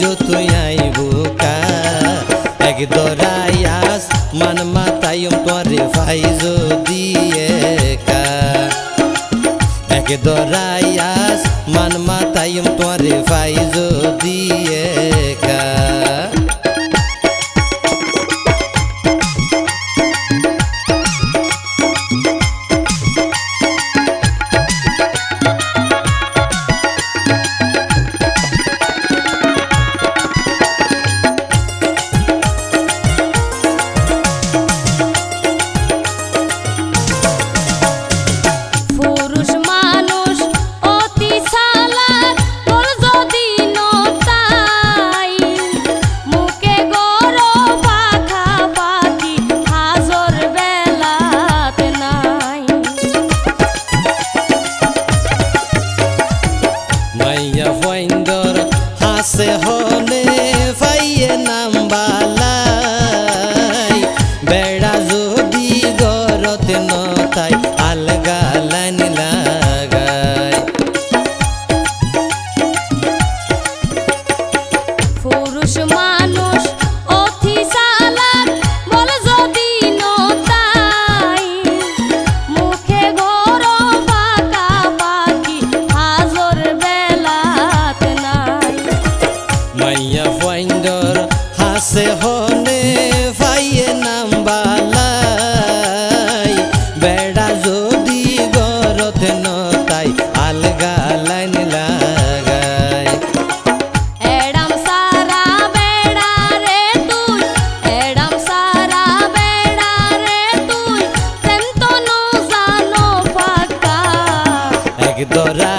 যতই আইবো কা এক দরাই আস, মান মাতাইম তোরে ফাইজ দিয়ে কা এক দরাই আস, মান মাতাইম তোরে ফাইজ দিয়ে কা হাসে হনে ফাইয়ে নাম বালাই বেড়া যদি গরত নতাই আলগা লাইন এডাম সারা বেড়া রে তুই এডাম সারা বেড়া রে তুই তেমতো নো জানো পাকা এক দরাইয়াস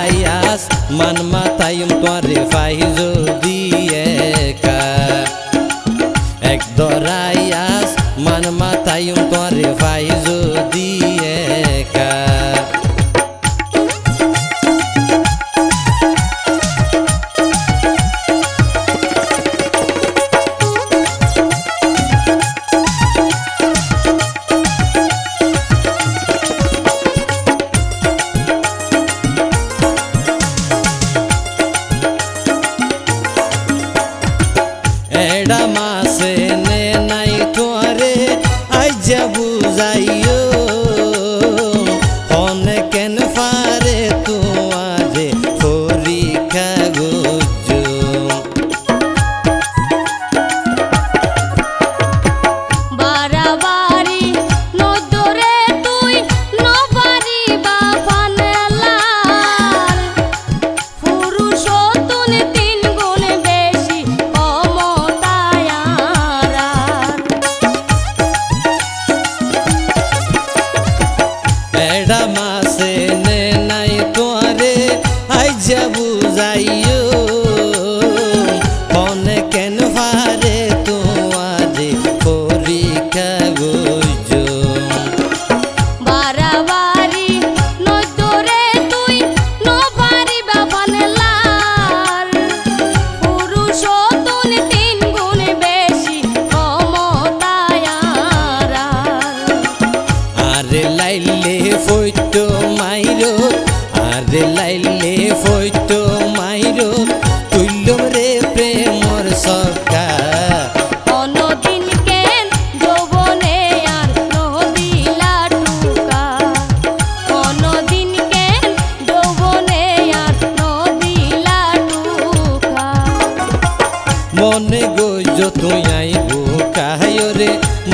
এক দরাইয়াস মান মাতায়ুম তোরে ফাই যদি। বুঝাইও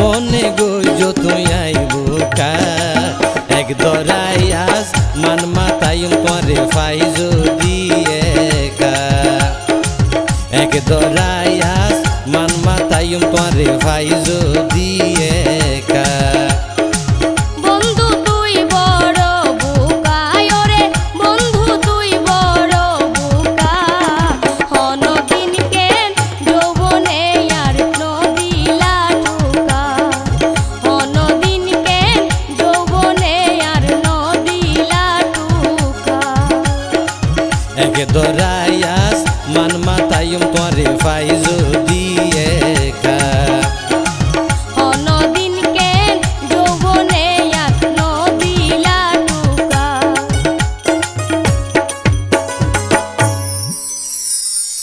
মনে গো যতই আইব কা এক দরাই আস, মান মাতায়ুম পরে ফাই যদি একা। এক দরাই আস, মান মাতায়ুম পরে ফাই এক দরাইয়াস মান মাতায়ুম তোরে ফাই যদি